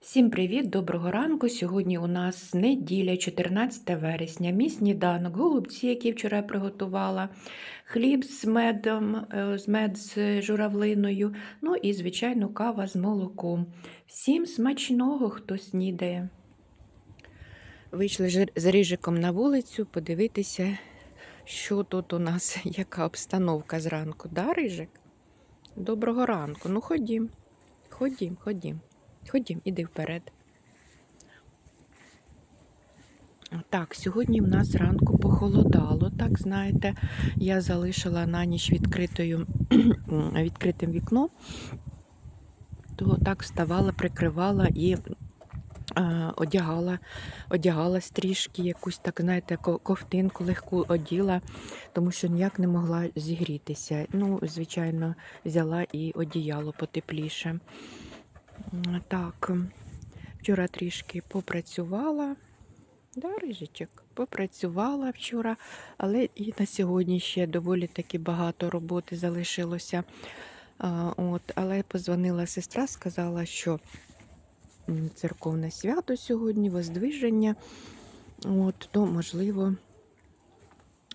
Всім привіт, доброго ранку. Сьогодні у нас неділя, 14 вересня. Мій сніданок, голубці, які вчора приготувала, хліб з медом, е, з мед з журавлиною, ну і, звичайно, кава з молоком. Всім смачного, хто снідає. Вийшли з Рижиком на вулицю подивитися, що тут у нас, яка обстановка зранку. Да, Рижик? Доброго ранку. Ну, ходім, ходім, ходім. Ходім, іди вперед. Так, сьогодні в нас зранку похолодало. Так, знаєте, я залишила на ніч відкритою, відкритим вікно, то так вставала, прикривала і е, одягала, одягалась трішки, якусь так, знаєте, ковтинку легку оділа, тому що ніяк не могла зігрітися. Ну, звичайно, взяла і одіяло потепліше. Так, вчора трішки попрацювала. Да, Рижичок, попрацювала вчора, але і на сьогодні ще доволі таки багато роботи залишилося. А, от, але позвонила сестра, сказала, що церковне свято сьогодні, воздвиження. От, то, можливо,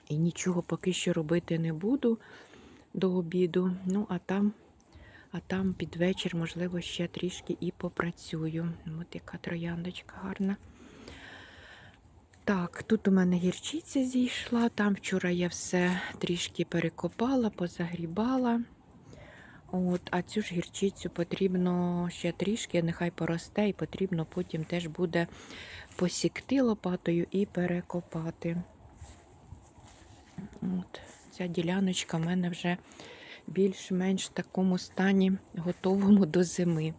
і нічого поки що робити не буду до обіду. Ну, а там а там під вечір, можливо, ще трішки і попрацюю. От яка трояндочка гарна. Так, тут у мене гірчиця зійшла. Там вчора я все трішки перекопала, позагрібала. От, а цю ж гірчицю потрібно ще трішки, нехай поросте, і потрібно потім теж буде посікти лопатою і перекопати. От, ця діляночка в мене вже більш-менш такому стані готовому до зими.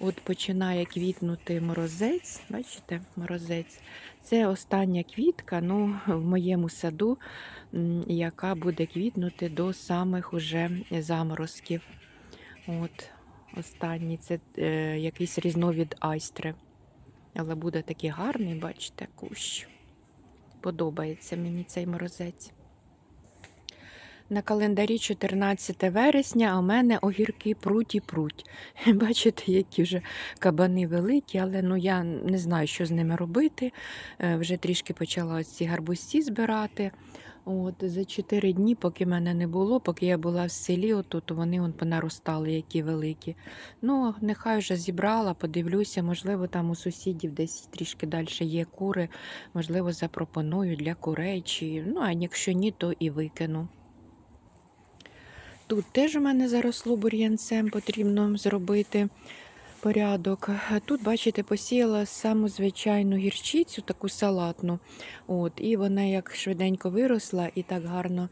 От починає квітнути морозець, бачите, морозець. Це остання квітка ну, в моєму саду, яка буде квітнути до самих уже заморозків. От, останній це е, якийсь різновид айстри. Але буде такий гарний, бачите, кущ. Подобається мені цей морозець. На календарі 14 вересня, а в мене огірки пруть і пруть. Бачите, які вже кабани великі, але ну, я не знаю, що з ними робити. Е, Вже трішки почала ось ці гарбузці збирати. От, За 4 дні, поки мене не було, поки я була в селі, отут вони он понаростали, які великі. Ну, нехай вже зібрала, подивлюся, можливо, там у сусідів десь трішки далі є кури, можливо, запропоную для курей. Чи... Ну, а якщо ні, то і викину. Тут теж у мене заросло бур'янцем, потрібно зробити порядок. Тут, бачите, посіяла саму звичайну гірчицю, таку салатну. От, І вона як швиденько виросла і так гарно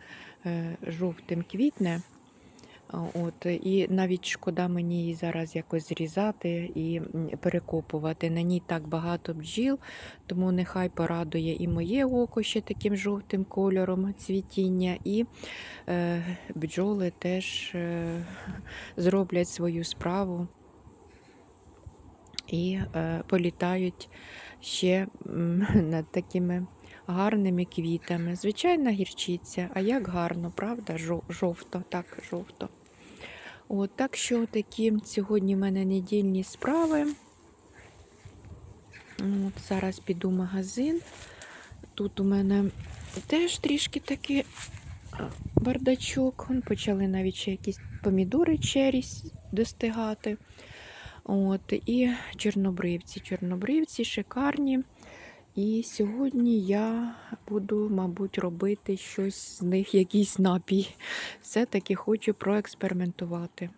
е, жовтим квітне. От, і навіть шкода мені її зараз якось зрізати і перекопувати. На ній так багато бджіл, тому нехай порадує і моє око ще таким жовтим кольором цвітіння, і е, бджоли теж е, зроблять свою справу і е, політають ще над такими гарними квітами. Звичайна гірчиця, а як гарно, правда? Жовто, так, жовто. От, так що такі сьогодні в мене недільні справи. От, зараз піду в магазин. Тут у мене теж трішки такий бардачок. Вон Почали навіть ще якісь помідори черісь достигати. От, і чорнобривці. Чорнобривці шикарні. І сьогодні я буду, мабуть, робити щось з них, якийсь напій. Все-таки хочу проекспериментувати.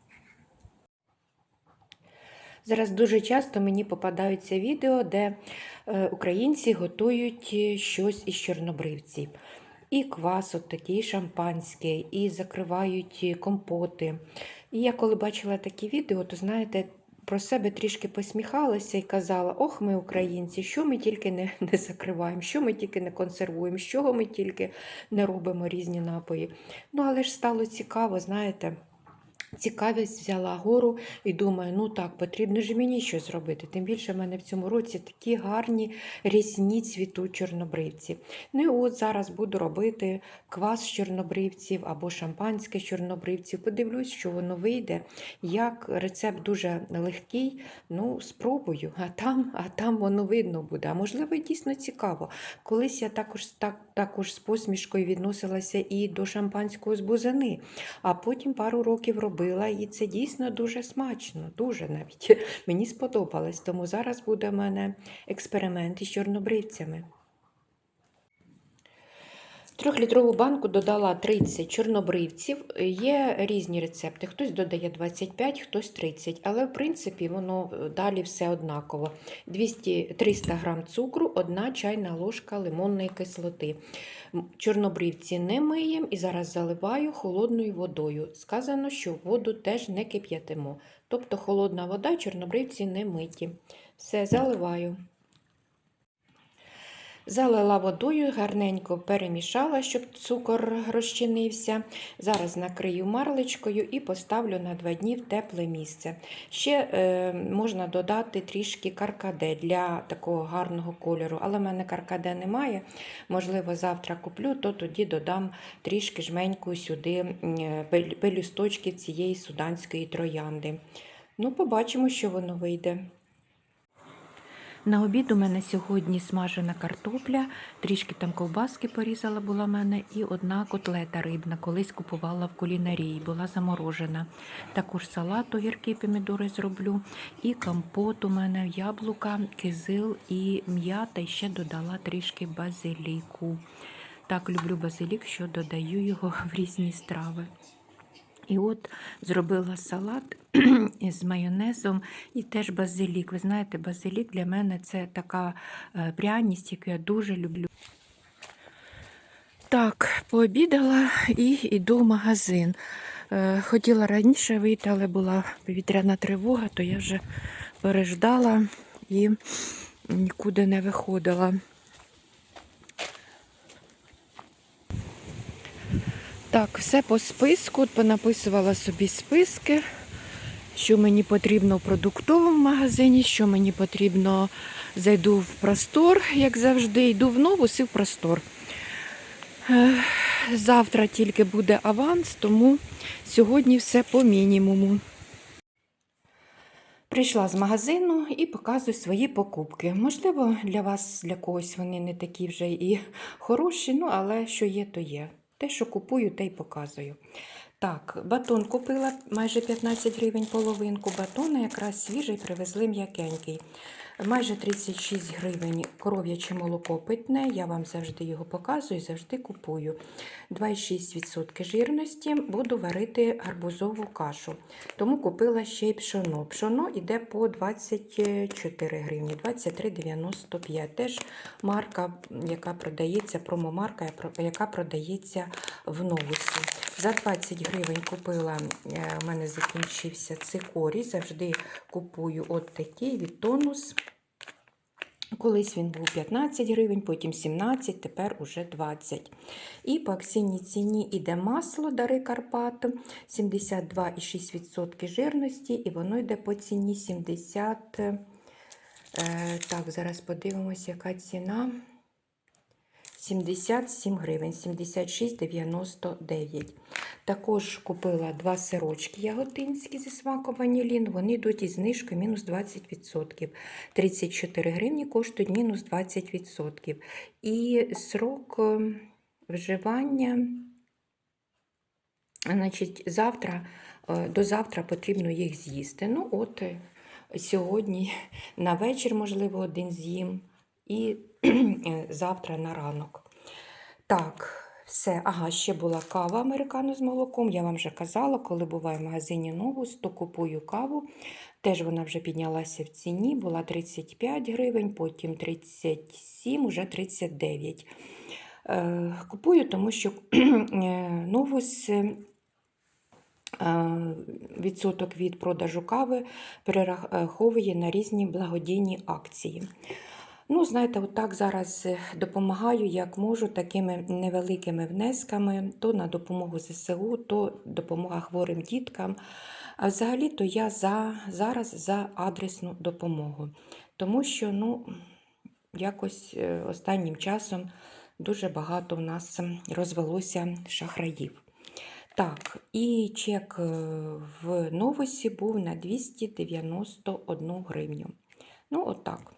Зараз дуже часто мені попадаються відео, де е, українці готують е, щось із чорнобривців. І квас от такий, шампанське, і закривають е, компоти. І я коли бачила такі відео, то знаєте, про себе трішки посміхалася і казала: ох, ми українці, що ми тільки не, не закриваємо, що ми тільки не консервуємо, чого ми тільки не робимо різні напої. Ну, але ж стало цікаво, знаєте. Цікавість взяла гору і думаю, ну так, потрібно ж мені щось зробити. Тим більше в мене в цьому році такі гарні різні цвітуть чорнобривці. Ну і от зараз буду робити квас з чорнобривців або шампанське з чорнобривців. Подивлюсь, що воно вийде. Як рецепт дуже легкий, ну спробую, а там, а там воно видно буде. А можливо, дійсно цікаво. Колись я також, так, також з посмішкою відносилася і до шампанського з бузини, а потім пару років робила, і це дійсно дуже смачно, дуже навіть мені сподобалось. Тому зараз буде в мене експеримент із чорнобривцями. В Трьохлітрову банку додала 30 чорнобривців. Є різні рецепти. Хтось додає 25, хтось 30. Але в принципі воно е, далі все однаково. 200, 300 г цукру, 1 чайна ложка лимонної кислоти. Чорнобривці не миємо і зараз заливаю холодною водою. Сказано, що воду теж не кип'ятимо. Тобто холодна вода, чорнобривці не миті. Все, заливаю. Залила водою, гарненько перемішала, щоб цукор розчинився. Зараз накрию марлечкою і поставлю на два дні в тепле місце. Ще е, можна додати трішки каркаде для такого гарного кольору, але в мене каркаде немає. Можливо, завтра куплю, то тоді додам трішки жменьку сюди м, пелюсточки цієї суданської троянди. Ну, побачимо, що воно вийде. На обід у мене сьогодні смажена картопля, трішки там ковбаски порізала була в мене, і одна котлета рибна, колись купувала в кулінарії, була заморожена. Також салат огірки помідори зроблю, і компот у мене яблука, кизил і м'ята, і ще додала трішки базиліку. Так люблю базилік, що додаю його в різні страви. І от зробила салат з майонезом і теж базилік. Ви знаєте, базилік для мене це така е, пряність, яку я дуже люблю. Так, пообідала і йду в магазин. Е, Хотіла раніше вийти, але була повітряна тривога, то я вже переждала і нікуди не виходила. Так, все по списку. Понаписувала собі списки, що мені потрібно в продуктовому магазині, що мені потрібно. Зайду в простор, як завжди, йду в новус і в простор. Е, Завтра тільки буде аванс, тому сьогодні все по мінімуму. Прийшла з магазину і показую свої покупки. Можливо, для вас, для когось вони не такі вже і хороші, ну але що є, то є. Те, що купую, те й показую. Так, батон купила майже 15 гривень половинку. Батона якраз свіжий, привезли м'якенький. Майже 36 гривень коров'яче молоко питне. Я вам завжди його показую, завжди купую. 2,6% жирності буду варити гарбузову кашу. Тому купила ще й пшоно. Пшоно йде по 24 гривні, 23,95. Теж марка, яка продається, промомарка, яка продається в новусі. За 20 гривень купила, е, у мене закінчився цикорій. Завжди купую от такий від тонус. Колись він був 15 гривень, потім 17, тепер уже 20. І по акційній ціні йде масло Дари Карпат 72,6% жирності, і воно йде по ціні 70. е, Так, зараз подивимося, яка ціна. 77 гривень, 76,99. Також купила два сирочки яготинські зі смаком ванілін. Вони йдуть із знижкою мінус 20%. 34 гривні коштують мінус 20%. І срок е, вживання, значить, завтра, е, до завтра потрібно їх з'їсти. Ну, от е, сьогодні на вечір, можливо, один з'їм. І е, завтра на ранок. Так, все. Ага, ще була кава американо з молоком. Я вам вже казала, коли буваю в магазині Новус, то купую каву. Теж вона вже піднялася в ціні, була 35 гривень, потім 37, уже 39. Е, Купую, тому що е, Новус. Відсоток від продажу кави перераховує на різні благодійні акції. Ну, знаєте, отак зараз е, допомагаю, як можу, такими невеликими внесками, то на допомогу ЗСУ, то допомога хворим діткам. А взагалі-то я за, зараз за адресну допомогу, тому що ну, якось е, останнім часом дуже багато в нас розвелося шахраїв. Так, і чек е, в новосі був на 291 гривню. Ну, отак.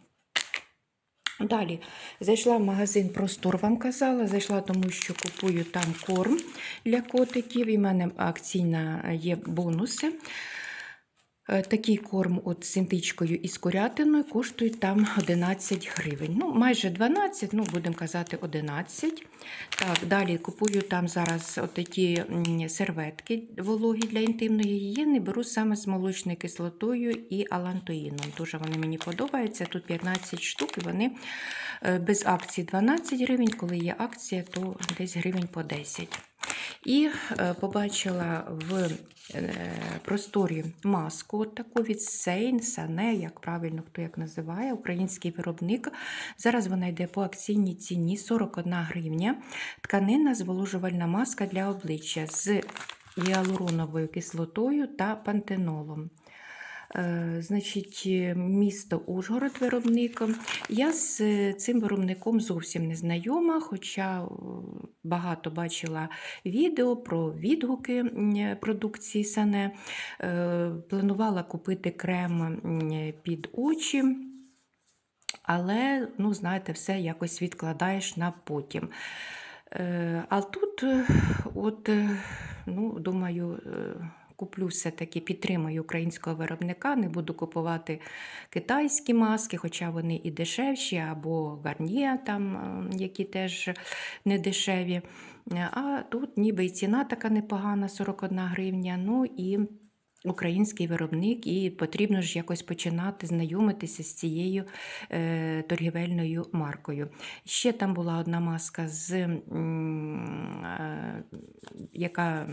Далі зайшла в магазин Простор, вам казала. Зайшла, тому що купую там корм для котиків. І в мене акційна є бонуси. Е, Такий корм от з синтичкою і з курятиною коштує там 11 гривень. Ну, майже 12, ну, будемо казати, 11. Так, далі купую там зараз отакі м, серветки вологі для інтимної гігієни. Беру саме з молочною кислотою і алантоїном. Дуже вони мені подобаються. Тут 15 штук, і вони е, без акції 12 гривень. Коли є акція, то десь гривень по 10. І е, побачила в е, просторі маску таку від Сейн, Сане, як правильно хто як називає, український виробник. Зараз вона йде по акційній ціні 41 гривня. Тканина зволожувальна маска для обличчя з гіалуроновою кислотою та пантенолом. Е, Значить, е, місто Ужгород виробник. Я з е, цим виробником зовсім не знайома, хоча багато бачила відео про відгуки продукції Сане. Планувала купити крем під очі. Але, ну, знаєте, все якось відкладаєш на потім. А тут, от, ну, думаю, куплю все-таки, підтримую українського виробника, не буду купувати китайські маски, хоча вони і дешевші, або гарніє, там, е, які теж не дешеві. А тут ніби і ціна така непогана, 41 гривня. Ну і український виробник, і потрібно ж якось починати знайомитися з цією е, торгівельною маркою. Ще там була одна маска, з, е, яка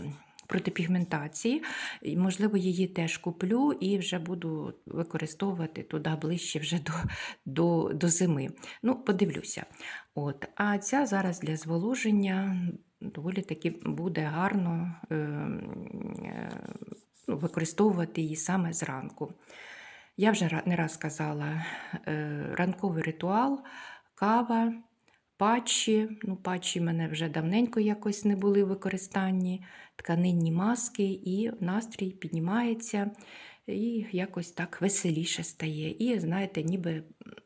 проти пігментації. Можливо, її теж куплю і вже буду використовувати туди ближче вже до, до, до зими. Ну, подивлюся. От. А ця зараз для зволоження доволі таки буде гарно. Е, е, використовувати її саме зранку. Я вже не раз казала, е, ранковий ритуал, кава, патчі. Ну, патчі мене вже давненько якось не були в використанні, тканинні маски, і настрій піднімається, і якось так веселіше стає. І, знаєте, ніби,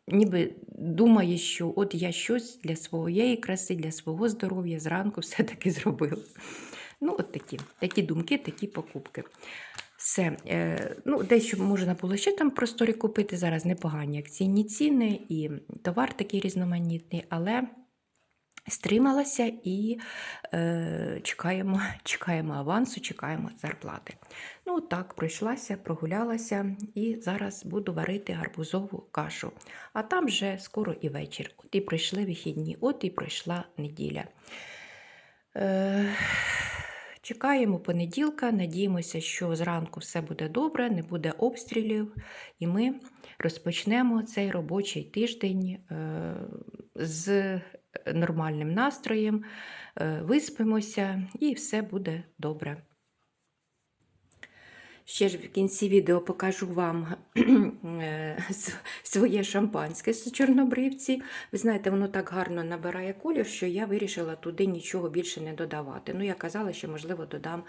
ніби думає, що от я щось для своєї краси, для свого здоров'я зранку все-таки зробила. Ну, от такі, такі думки, такі покупки. Все. Е, ну, дещо можна було ще там просторі купити. Зараз непогані акційні ціни і товар такий різноманітний, але стрималася і е, чекаємо, чекаємо авансу, чекаємо зарплати. Ну, так, пройшлася, прогулялася і зараз буду варити гарбузову кашу. А там вже скоро і вечір. От і пройшли вихідні, от і пройшла неділя. Е, Чекаємо понеділка, надіємося, що зранку все буде добре, не буде обстрілів, і ми розпочнемо цей робочий тиждень е, з нормальним настроєм, е, виспимося і все буде добре. Ще ж в кінці відео покажу вам е, своє шампанське з чорнобривці. Ви знаєте, воно так гарно набирає колір, що я вирішила туди нічого більше не додавати. Ну, я казала, що, можливо, додам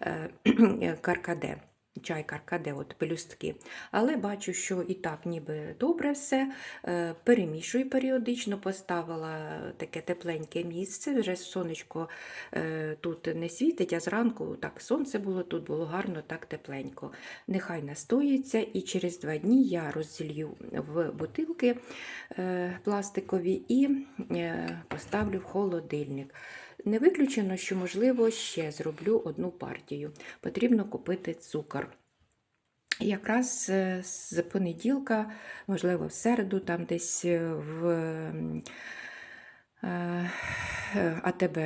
е, каркаде. Чай каркаде, от пелюстки. Але бачу, що і так ніби добре все. Е, Перемішую періодично, поставила таке тепленьке місце. Вже сонечко е, тут не світить, а зранку так сонце було, тут було гарно, так тепленько. Нехай настоїться, і через два дні я розілью в бутилки е, пластикові і поставлю в холодильник. Не виключено, що, можливо, ще зроблю одну партію. Потрібно купити цукор. Якраз е, з понеділка, можливо, в середу, там десь е, в е, АТБ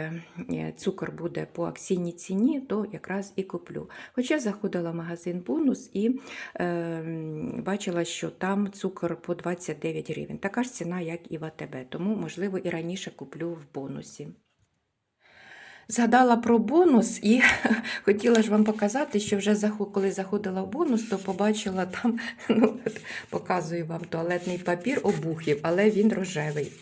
цукор буде по акційній ціні, то якраз і куплю. Хоча заходила в магазин бонус і е, бачила, що там цукор по 29 гривень. Така ж ціна, як і в АТБ, тому, можливо, і раніше куплю в бонусі. Згадала про бонус і хотіла ж вам показати, що вже коли заходила в бонус, то побачила там, ну, показую вам туалетний папір обухів, але він рожевий.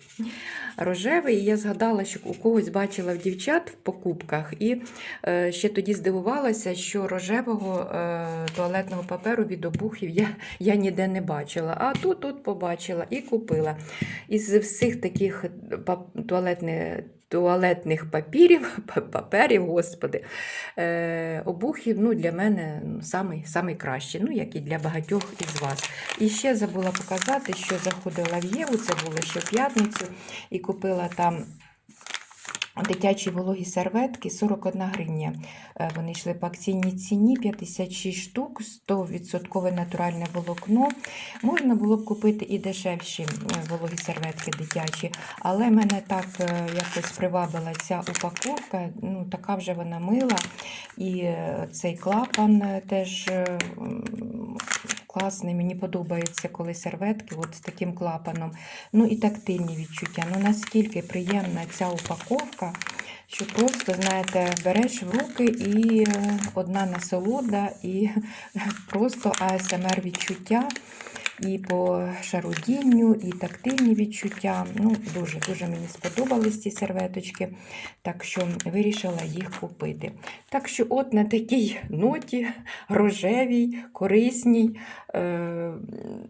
Рожевий, і я згадала, що у когось бачила в дівчат в покупках, і е, ще тоді здивувалася, що рожевого е, туалетного паперу від обухів я, я ніде не бачила. А тут тут побачила і купила. Із всіх таких туалетних, туалетних папірів, паперів, господи, е, обухів ну, для мене ну, самий, самий кращий, ну, як і для багатьох із вас. І ще забула показати, що заходила в Єву, це було ще в п'ятницю, і купила там. Дитячі вологі серветки 41 гривня. Е, Вони йшли по акційній ціні 56 штук, 100% натуральне волокно. Можна було б купити і дешевші е, вологі серветки дитячі, але мене так е, якось привабила ця упаковка. Ну, така вже вона мила. І цей клапан теж класний. Мені подобається, коли серветки от з таким клапаном. Ну і тактильні відчуття. Ну наскільки приємна ця упаковка, що просто, знаєте, береш в руки і е, одна насолода, і просто АСМР відчуття. І по шарудінню, і тактильні відчуття. Ну, дуже дуже мені сподобались ці серветочки, так що вирішила їх купити. Так що, от на такій ноті рожевій, корисній, е,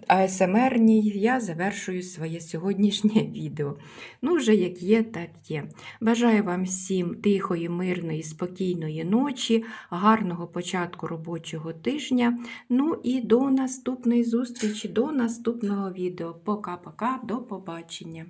АСМРній я завершую своє сьогоднішнє відео. Ну, вже як є, так є. Бажаю вам всім тихої, мирної, спокійної ночі, гарного початку робочого тижня. Ну і до наступної зустрічі, до наступного відео. Пока-пока, до побачення.